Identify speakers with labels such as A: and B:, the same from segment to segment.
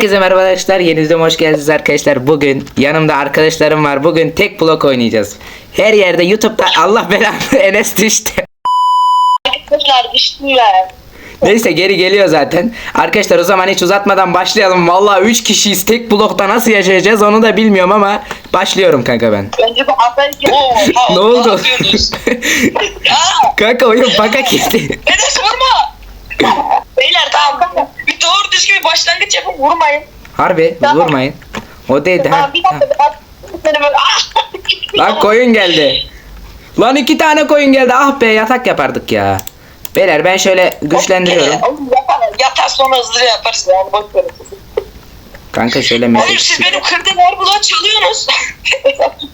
A: Herkese merhaba arkadaşlar. Yeni videoma hoş geldiniz arkadaşlar. Bugün yanımda arkadaşlarım var. Bugün tek blok oynayacağız. Her yerde YouTube'da Allah belanı Enes düştü.
B: Arkadaşlar düştüler.
A: Neyse geri geliyor zaten. Arkadaşlar o zaman hiç uzatmadan başlayalım. Vallahi 3 kişiyiz. Tek blokta nasıl yaşayacağız onu da bilmiyorum ama başlıyorum kanka ben.
B: Bu haber
A: ne oldu? kanka oyun baka gitti.
C: Enes vurma. Beyler tamam. Bir doğru düzgün bir başlangıç yapın vurmayın.
A: Harbi
B: Tamam.
A: vurmayın. O değil. Ha,
B: Tamam bir dakika. böyle ah!
A: Lan koyun geldi. Lan iki tane koyun geldi. Ah be yatak yapardık ya. Beyler ben şöyle güçlendiriyorum.
C: Oğlum yatar, sonra hızlıca yaparsın yani boş verin.
A: Kanka şöyle
C: Oğlum
A: mesaj.
C: siz benim kırdığım arbuluğa çalıyorsunuz.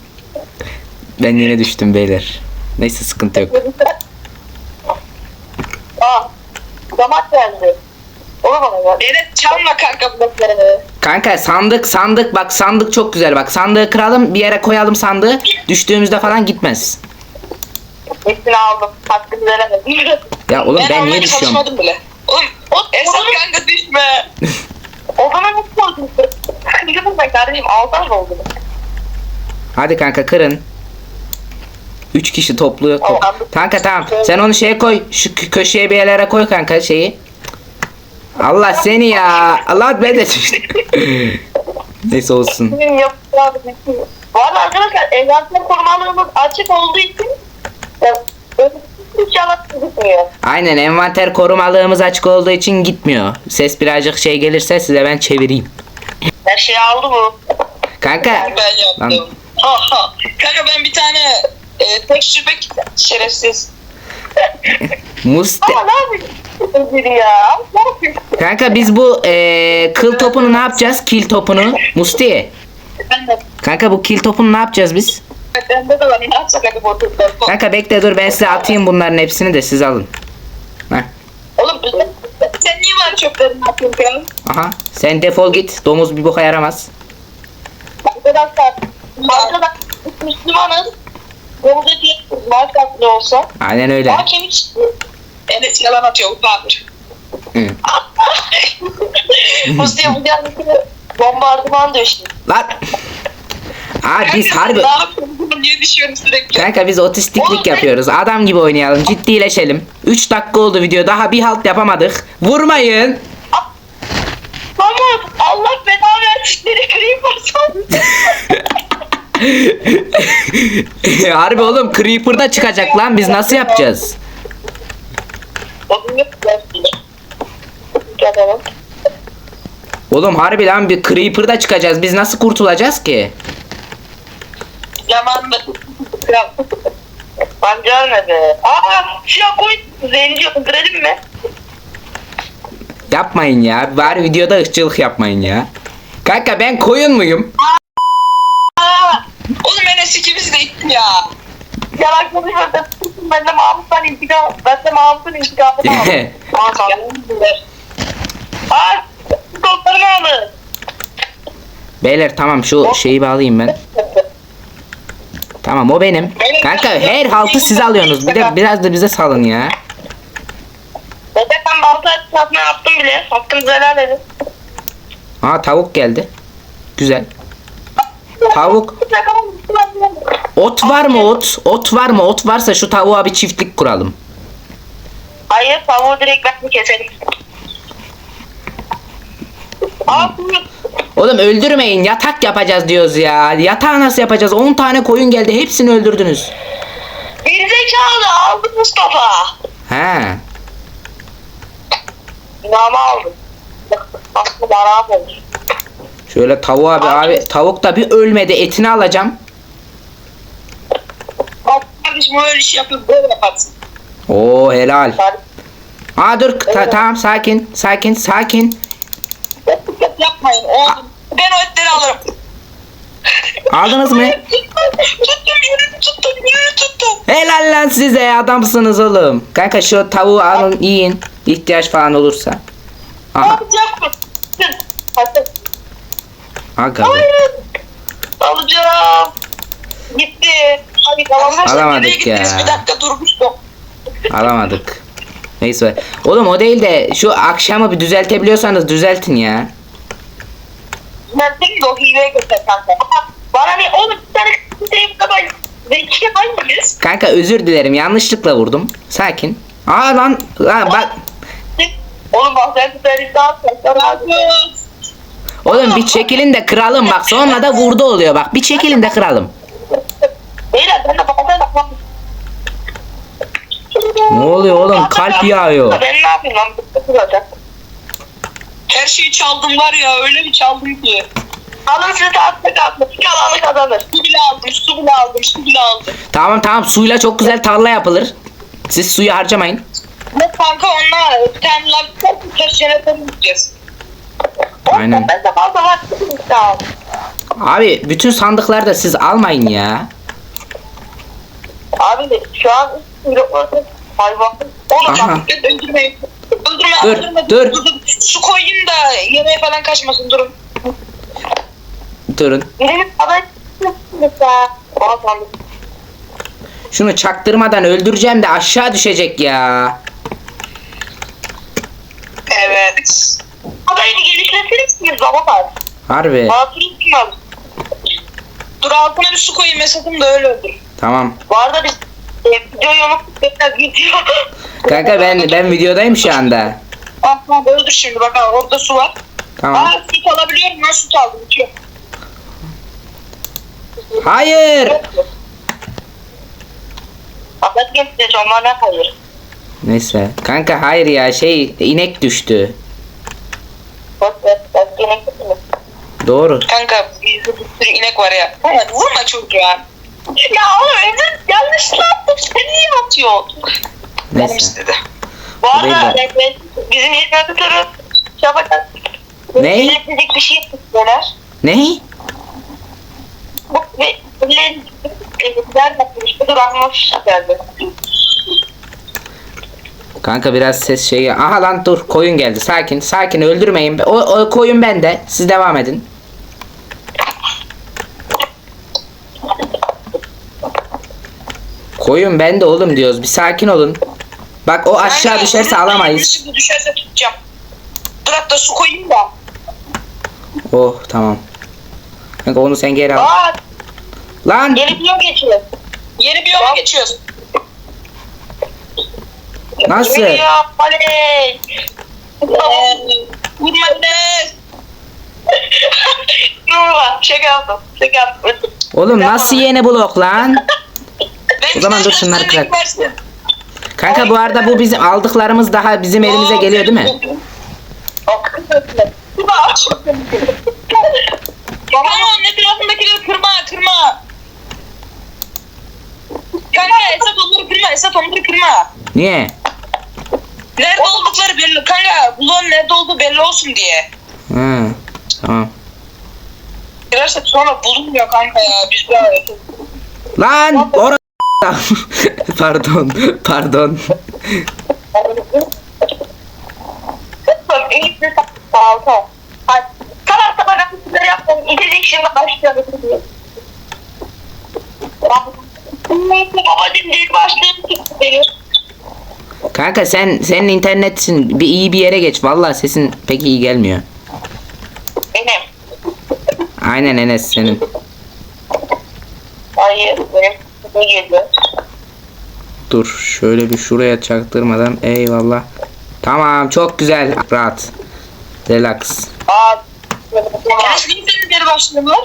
A: Ben yine düştüm beyler. Neyse sıkıntı yok.
B: Aa, damat geldi.
C: Enes çalma kanka blokları.
A: Kanka sandık sandık bak sandık çok güzel bak sandığı kıralım bir yere koyalım sandığı düştüğümüzde falan gitmez.
B: Hepsini aldım. Hakkını veremedim.
A: Ya oğlum ben,
C: almaya
A: niye düşüyorum?
C: çalışmadım bile. Oğlum
B: O,
C: Esat kanka düşme.
B: o zaman nasıl koydun? Kırdım ben kardeşim. Altan oldu.
A: Hadi kanka kırın. Üç kişi topluyor. Top.
B: Tamam.
A: Kanka tamam sen onu şeye koy şu kö- köşeye bir yerlere koy kanka şeyi. Allah seni ya. Allah ben de. Neyse olsun.
B: Şey. Arada arkadaşlar envanter korumalarımız açık olduğu için inşallah gözükmüyor.
A: Aynen envanter korumalığımız açık olduğu için gitmiyor. Ses birazcık şey gelirse size ben çevireyim.
B: Her şeyi aldı bu.
A: Kanka.
C: Ben
A: Lan.
C: yaptım. Ha ha. Kanka ben bir tane e, tek şüphe şerefsiz.
A: Muste
B: Ama ne biri ya? Ne?
A: Kanka biz bu eee, kıl topunu ne yapacağız? Kil topunu. Musti. Kanka bu kil topunu ne yapacağız biz?
B: bende de var. Ne yapsak hadi bu oturtlar.
A: Kanka bekle dur ben size atayım bunların hepsini de siz alın. Heh.
B: Oğlum
C: Sen niye bana çöplerini atıyorsun ya?
A: Aha sen defol git. Domuz bir boka yaramaz.
B: arkadaşlar arkadaşlar Müslümanız. Yolda bir markası ne olsa.
A: Aynen öyle.
B: Kemik çıktı.
C: Enes yalan atıyor ufağıdır.
A: Hı.
B: Mustafa bu yanındaki bombardıman döştü.
A: Lan. Aa biz harbi.
C: Ne yapıyorsun? Düşüyorum sürekli?
A: Kanka biz otistiklik
C: Oğlum,
A: yapıyoruz. Adam gibi oynayalım. Ciddileşelim. 3 dakika oldu video. Daha bir halt yapamadık. Vurmayın.
B: Ama Allah bela versin. Nereye kırayım.
A: harbi oğlum Creeper'da çıkacak lan. Biz nasıl yapacağız? Oğlum harbi lan bir Creeper'da çıkacağız. Biz nasıl kurtulacağız ki?
C: Zamanında.
B: Ya. Ben gelmedi. Aa siyah koy. Zenci öldürelim mi?
A: Yapmayın ya. Bari videoda ırkçılık yapmayın ya. Kanka ben koyun muyum?
B: Aa
C: Enes ikimiz de gittin ya.
B: yalan konuşma. Ben de Mahmut'tan intikam. Ben de Mahmut'un intikamını aldım. Aa kaldım. Aa kollarını aldı.
A: Beyler tamam şu şeyi bağlayayım ben. Tamam o benim. Kanka her haltı siz alıyorsunuz. Bir de biraz da bize salın ya.
B: Zaten ben balta etrafına yaptım bile. Hakkınızı helal edin.
A: Aa tavuk geldi. Güzel. Tavuk. Ot var mı ot? Ot var mı? Ot varsa şu tavuğa bir çiftlik kuralım.
B: Hayır tavuğu direkt ben keselim. Aa buyur.
A: Oğlum öldürmeyin. Yatak yapacağız diyoruz ya. Yatağı nasıl yapacağız? 10 tane koyun geldi. Hepsini öldürdünüz.
B: Gerizekalı aldı Mustafa.
A: He.
B: İnanma aldım. Aslında bana olmuş.
A: Şöyle tavuğa bir abi tavuk da bir ölmedi. Etini alacağım.
C: Kardeşim öyle iş yapıp böyle yaparsın.
A: Oo helal. Aa dur ta- tamam sakin sakin sakin.
C: Yapmayın oğlum. Ben o etleri alırım.
A: Aldınız mı?
C: tuttum yürü tuttum yürü tuttum.
A: Helal lan size adamsınız oğlum. Kanka şu tavuğu alın yiyin. İhtiyaç falan olursa. Aha.
B: Hadi.
A: Aga be.
B: Hayır. Alacağım. Gitti. Tamam.
C: Arkadaşlar,
A: Alamadık
C: nereye gittiniz?
A: ya.
C: Bir dakika durmuştum.
A: Alamadık. Neyse. Oğlum o değil de şu akşamı bir düzeltebiliyorsanız düzeltin ya.
B: Ben senin de o hileye götür kanka. Bana ne oğlum bir tane kısım kadar zeki hangimiz?
A: Kanka özür dilerim yanlışlıkla vurdum. Sakin. Aa lan lan bak.
B: Oğlum bak sen daha
A: Oğlum bir çekilin de kıralım bak sonra da vurdu oluyor bak. Bir çekilin de kıralım. Ne oluyor oğlum kalp yağıyor.
B: Ben ne yapayım lan? Bu zaten.
C: Her şeyi çaldım var ya öyle bir çaldım ki.
B: Alın sizi atmak atmak. İki alanı kazanır.
C: Su bile aldım, su bile aldım, su bile aldım.
A: Tamam tamam suyla çok güzel tarla yapılır. Siz suyu harcamayın.
C: Ne kanka onlar bir tane lav bir jeneratör gideceğiz.
A: Aynen.
B: Ben de fazla ol.
A: Abi bütün sandıkları da siz almayın ya.
B: Abi de şu an bloklarda hayvan.
C: Oğlum
A: Aha.
C: bak öldürmeyin. Öldürme,
A: Dur,
C: öldürme.
A: dur.
C: Su koyayım da yemeğe falan kaçmasın durun.
A: Durun.
B: Birinin aday mesela. Bana sandık.
A: Şunu çaktırmadan öldüreceğim de aşağı düşecek ya.
C: Evet.
B: Adayını geliştirseniz mi zaman?
A: Harbi.
C: Dur altına bir su koyayım mesajım da öyle öldür.
A: Tamam.
B: Bu arada biz video.
A: Kanka ben ben videodayım şu anda.
C: Bak bak öldür şimdi bak ha, orada su var.
A: Tamam.
C: Aa süt alabiliyorum ben süt aldım. içiyor.
A: Hayır.
B: Ahmet gençler onlar ne hayır?
A: Neyse. Kanka hayır ya şey inek düştü.
B: Bak ben ben gene gittim.
A: Doğru.
C: Kanka bizde bir sürü inek var ya. Evet, vurma çocuğa.
B: Ya oğlum özür yanlışlıkla attım. Sen niye atıyorsun?
C: Benim
A: Neyse.
C: istedi.
B: Bu arada ben, bizim şey yapacağız.
A: Ne?
B: Bir şey yapmışlar.
A: Ne?
B: Bu ve elektrikler yapmış. Bu da rahmış geldi.
A: Kanka biraz ses şey. Aha lan dur koyun geldi. Sakin sakin öldürmeyin. O, o koyun bende. Siz devam edin. Koyun bende oğlum diyoruz. Bir sakin olun. Bak o aşağı
C: Kanka,
A: düşerse alamayız.
C: Şimdi düşerse tutacağım. Dur hatta su koyayım da.
A: Oh tamam. Kanka onu sen geri al.
B: Aa,
A: Lan
B: yeni bir yol geçiyor.
C: Yeni bir yola geçiyoruz.
A: nasıl?
B: Geliyor, oley.
C: Ee, Vurma Enes.
B: Vurma, şaka yaptım, şaka yaptım.
A: Oğlum nasıl yeni blok lan?
C: Ben
A: O zaman dur şunları kırak. Kanka bu arada bu bizim aldıklarımız daha bizim elimize geliyor değil mi?
C: Kanka onun etrafındakileri kırma kırma. Kanka Esat onları kırma Esat onları kırma.
A: Niye?
C: Nerede oldukları belli. Kanka bloğun nerede olduğu belli olsun diye.
A: Ha, tamam.
C: Girersek sonra bulunmuyor kanka ya. Biz böyle.
A: Lan or Pardon, pardon.
B: Sabah sabah rapporları yaptım. İçecek şimdi başlayalım.
A: Kanka sen senin internetsin bir iyi bir yere geç. Vallahi sesin pek iyi gelmiyor.
B: Benim.
A: Aynen Enes senin.
B: Hayır benim. Ne geliyor?
A: Dur şöyle bir şuraya çaktırmadan eyvallah. Tamam çok güzel rahat. Relax.
B: Aa.
C: Enes niye senin geri başlıyorlar?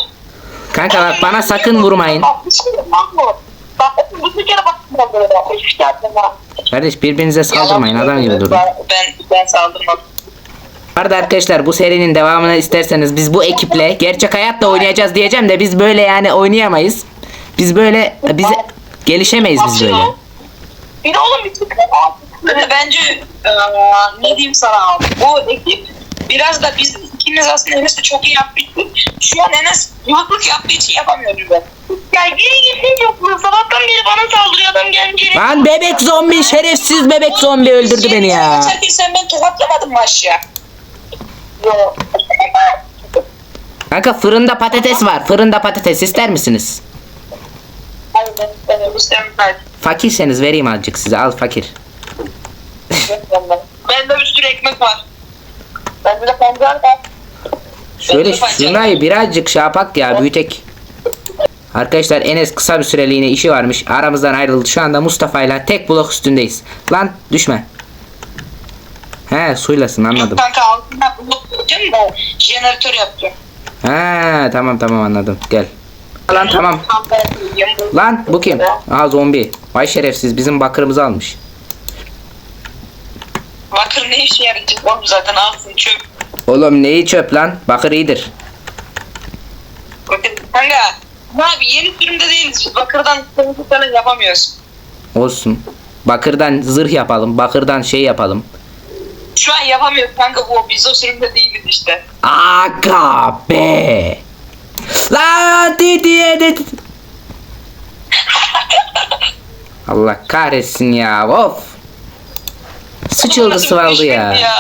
A: Kanka bak bana sakın vurmayın. Kardeş birbirinize saldırmayın adam gibi durun.
C: Ben, ben saldırmadım.
A: Bu arada arkadaşlar bu serinin devamını isterseniz biz bu ekiple gerçek hayatta oynayacağız diyeceğim de biz böyle yani oynayamayız. Biz böyle biz gelişemeyiz biz böyle.
B: Bir de oğlum bir tık.
C: Bence eee, ne diyeyim sana abi. Bu ekip biraz da biz ikimiz aslında Enes'le çok iyi yaptık. Şu an Enes yıllık yaptığı için yapamıyoruz ben.
B: Ya geri gitsin yok mu? Sabahtan beri bana saldırıyor adam gelmiş.
A: Lan bebek zombi şerefsiz bebek zombi öldürdü beni ya.
C: Geçerken sen beni tokatlamadın mı aşağı?
B: Yok.
A: Kanka fırında patates var. Fırında patates ister misiniz?
B: İstemem.
A: Fakirseniz vereyim azıcık size. Al fakir.
C: Bende bir sürü ekmek var.
B: Bende de pancar var.
A: Şöyle şunayı birazcık şey yapak ya büyütek. Arkadaşlar Enes kısa bir süreliğine işi varmış. Aramızdan ayrıldı. Şu anda Mustafa ile tek blok üstündeyiz. Lan düşme. He suylasın anladım.
C: Kanka altına blok koyacağım da jeneratör yapacağım.
A: He tamam tamam anladım. Gel. Lan tamam. Lan bu kim? Aa zombi. Vay şerefsiz bizim bakırımızı almış.
C: Bakır ne işe yarayacak oğlum zaten alsın çöp.
A: Oğlum neyi çöp lan? Bakır iyidir.
C: Kanka abi yeni sürümde değiliz. Bakırdan falan yapamıyoruz.
A: Olsun. Bakırdan zırh yapalım. Bakırdan şey yapalım.
C: Şu an yapamıyoruz kanka bu biz o sürümde değiliz işte.
A: Aga be. Lan diye de. Allah kahretsin ya. Of. Sıçıldı sıvaldı ya.
C: Ya.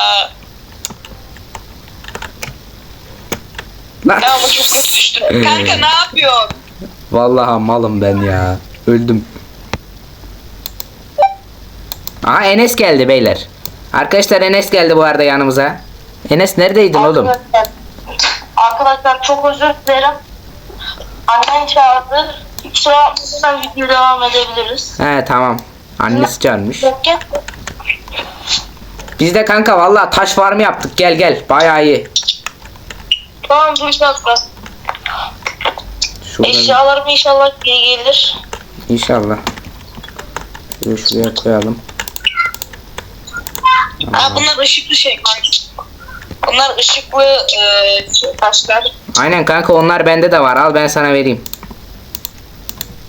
A: Lan.
C: Ya ama çok kötü düştüm. Kanka ne yapıyorsun?
A: Vallahi malım ben ya. Öldüm. Aha Enes geldi beyler. Arkadaşlar Enes geldi bu arada yanımıza. Enes neredeydin oğlum?
B: Arkadaşlar, çok özür dilerim. Annen çağırdı. Kusura bakmadan video devam edebiliriz.
A: He tamam. Annesi çağırmış. Biz de kanka vallahi taş var mı yaptık? Gel gel. Bayağı iyi.
B: Tamam dur bir dakika.
A: Şurada
B: Eşyalarım inşallah geri gelir.
A: inşallah. Şöyle şuraya koyalım.
C: Ha bunlar ışıklı şey kanka. Bunlar ışıklı e, şey, taşlar.
A: Aynen kanka onlar bende de var. Al ben sana vereyim.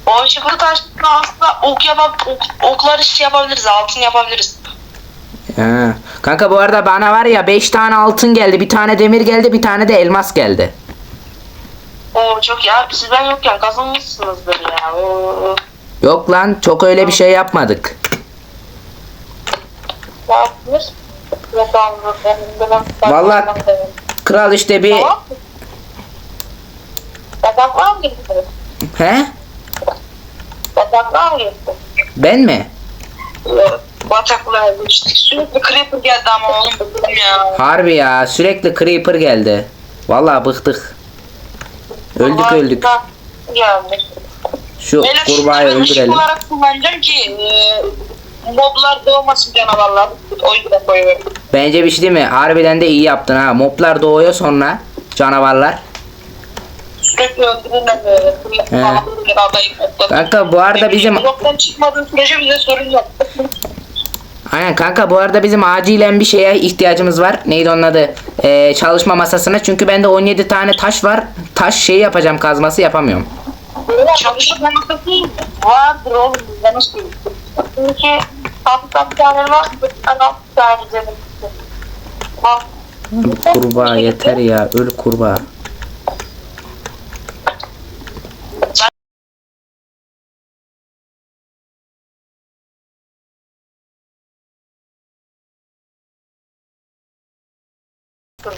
B: O ışıklı taşla aslında ok yapab ok, oklar iş yapabiliriz. Altın yapabiliriz.
A: He. Kanka bu arada bana var ya 5 tane altın geldi. Bir tane demir geldi. Bir tane de elmas geldi.
B: Oo çok ya. Siz ben yokken kazanmışsınızdır ya. Oo.
A: Yok lan çok öyle bir şey yapmadık.
B: Ne? Ben, ben, ben,
A: Vallahi-
B: ben- ben-
A: Kral işte bir...
B: Tamam.
A: He? Ben mi?
C: Sürekli creeper geldi ama oğlum bıktım ya.
A: Harbi ya sürekli creeper geldi. Vallahi bıktık. Öldük öldük. Şu
C: Beyler
A: kurbağayı öldürelim.
C: olarak kullanacağım e, moblar doğmasın canavarlar. O yüzden koyuyorum.
A: Bence bir şey değil mi? Harbiden de iyi yaptın ha. Moblar doğuyor sonra canavarlar.
C: Sürekli öldürürler böyle.
A: He. Kanka bu arada bizim
C: Bloktan çıkmadığı sürece bize sorun yok.
A: Aynen kanka bu arada bizim acilen bir şeye ihtiyacımız var. Neydi onun adı? Ee, çalışma masasına. Çünkü bende 17 tane taş var. Taş şeyi yapacağım kazması yapamıyorum.
C: Çalışma masası
B: Vardır oğlum. Ben nasıl Çünkü altı tane canım. Bak.
A: Bu kurbağa yeter ya. Öl kurbağa.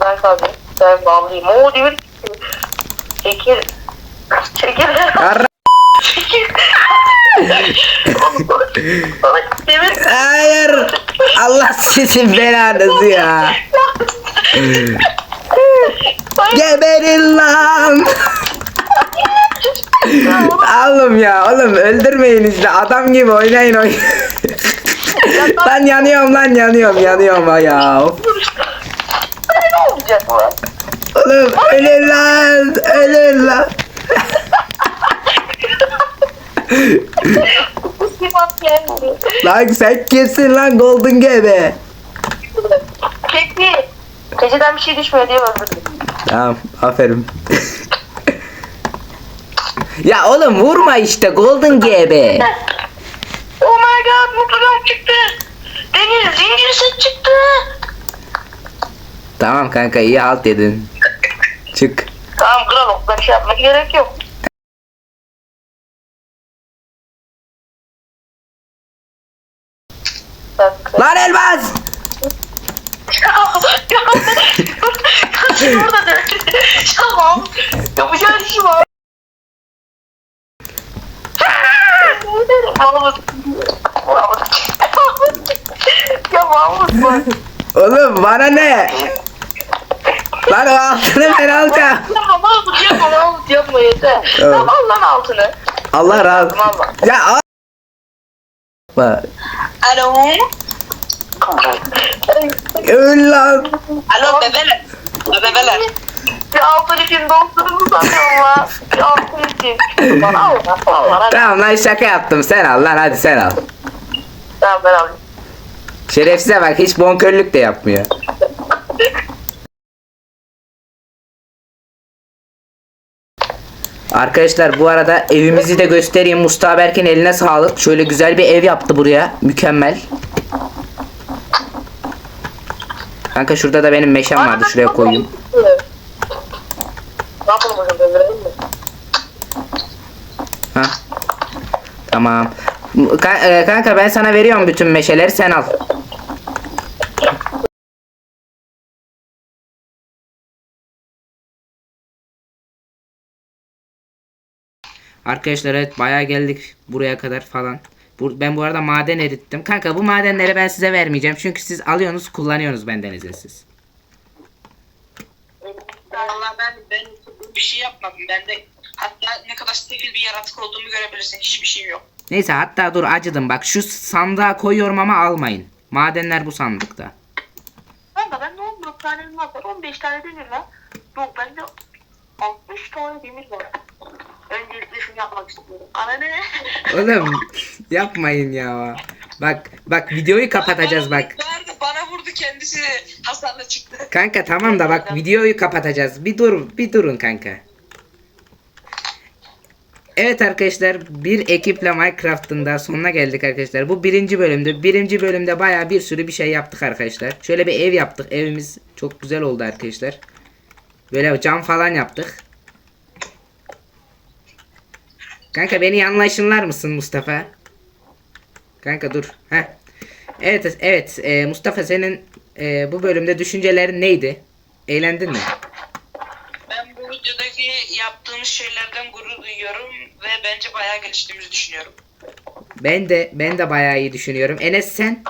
B: Ben tabii. Ben bağlıyım. Oo demir. Çekil. Çekil.
A: Hayır. Allah sizin belanızı ya. Geberin lan. Oğlum ya oğlum öldürmeyin işte adam gibi oynayın oyn. lan yanıyorum lan yanıyorum yanıyorum ya. Oğlum ölür lan ölür lan.
B: Sivas gelmiyor.
A: Lan sen kimsin lan Golden Gebe?
B: Çekil. Geceden bir şey düşmüyor diye öldürdüm.
A: Tamam aferin. ya oğlum vurma işte Golden GB.
B: Oh my god mutluluk çıktı. Deniz zincir set çıktı.
A: Tamam kanka iyi halt dedin. Çık.
B: Tamam kral okla bir şey yapmak gerek yok.
A: Lan elmas!
B: Ya, ya, ya, burada da. Tamam. Yapacağın işi var. Mahmut. Ya Mahmut bak.
A: Oğlum bana ne? Lan o altını ben alacağım.
B: Yapma Mahmut yapma Mahmut yapma yeter.
A: Tamam.
B: Tamam al lan altını.
A: Allah razı
B: Tamam Allah.
A: Ya al. Bak.
C: Alo.
A: Öl lan.
C: Alo bebeler. Bebeler.
B: Bir altın için dosturumu sanıyorum lan. Bir altın için. Bana al lan.
A: Tamam lan şaka yaptım. Sen al lan hadi sen al.
B: Tamam ben alayım.
A: Şerefsize bak hiç bonkörlük de yapmıyor. Arkadaşlar bu arada evimizi de göstereyim. Mustafa Berk'in eline sağlık. Şöyle güzel bir ev yaptı buraya. Mükemmel. Kanka şurada da benim meşem vardı. Şuraya koyayım.
B: Ne yapalım hocam döndürelim mi?
A: Ha. Tamam. E, kanka ben sana veriyorum bütün meşeleri sen al. Arkadaşlar evet bayağı geldik buraya kadar falan. Bu, ben bu arada maden erittim. Kanka bu madenleri ben size vermeyeceğim. Çünkü siz alıyorsunuz kullanıyorsunuz benden izinsiz.
C: Valla ben ben bir şey yapmadım. Ben de hatta ne kadar sefil bir yaratık olduğumu görebilirsin. Hiçbir şeyim yok.
A: Neyse hatta dur acıdım. Bak şu sandığa koyuyorum ama almayın. Madenler bu sandıkta.
B: Kanka bende 14 tane elmas var. 15 tane demir var. Yok bende 60 tane demir var. Öncelikle şunu yapmak istiyorum. Ana ne?
A: Oğlum yapmayın ya. Bak bak videoyu kapatacağız bak.
C: Nerede? Bana vurdu kendisi hasarla çıktı.
A: Kanka tamam da bak videoyu kapatacağız. Bir dur bir durun kanka. Evet arkadaşlar bir ekiple Minecraft'ın da sonuna geldik arkadaşlar. Bu birinci bölümdü. Birinci bölümde baya bir sürü bir şey yaptık arkadaşlar. Şöyle bir ev yaptık. Evimiz çok güzel oldu arkadaşlar. Böyle cam falan yaptık. Kanka beni anlaşınlar mısın Mustafa? Kanka dur. Heh. Evet evet e, Mustafa senin e, bu bölümde düşüncelerin neydi? Eğlendin mi?
C: Ben bu videodaki yaptığımız şeylerden gurur duyuyorum ve bence bayağı geliştiğimizi düşünüyorum.
A: Ben de ben de bayağı iyi düşünüyorum. Enes sen?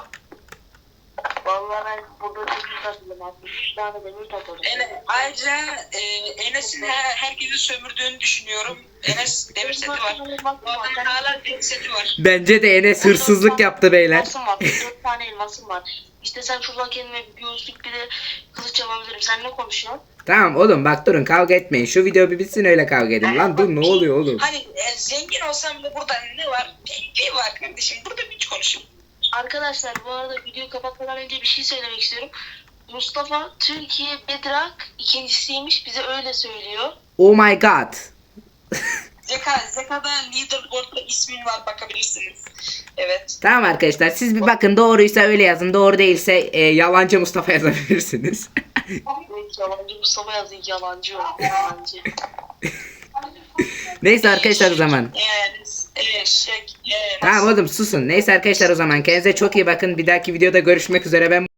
B: Vallahi ben burada demir takladım. 63 tane demir takladım.
C: Ene, ayrıca e, Enes'in her, herkesi sömürdüğünü düşünüyorum. Enes demir seti var. Bu adamın hala demir seti var.
A: Bence de Enes hırsızlık yaptı beyler.
B: Elmasım var. 4 tane elmasım var. İşte sen şuradan kendime bir gözlük bir de kılıç yapabilirim. Sen ne konuşuyorsun?
A: Tamam oğlum bak durun kavga etmeyin. Şu video bir bitsin öyle kavga edin. Lan dur ne oluyor oğlum?
C: Hani e, zengin olsam bile burada ne var? PvP var kardeşim. Burada bir konuşayım.
B: Arkadaşlar bu arada videoyu kapatmadan önce bir şey söylemek istiyorum. Mustafa Türkiye Bedrock ikincisiymiş. Bize öyle söylüyor.
A: Oh my god.
C: Zeka, Zeka'da leaderboard'da ismin var bakabilirsiniz. Evet.
A: Tamam arkadaşlar siz bir bakın doğruysa öyle yazın. Doğru değilse e, yalancı Mustafa yazabilirsiniz.
B: Yalancı Mustafa yazın yalancı. Yalancı.
A: Neyse arkadaşlar o zaman. Tamam oğlum susun. Neyse arkadaşlar o zaman kendinize çok iyi bakın. Bir dahaki videoda görüşmek üzere. Ben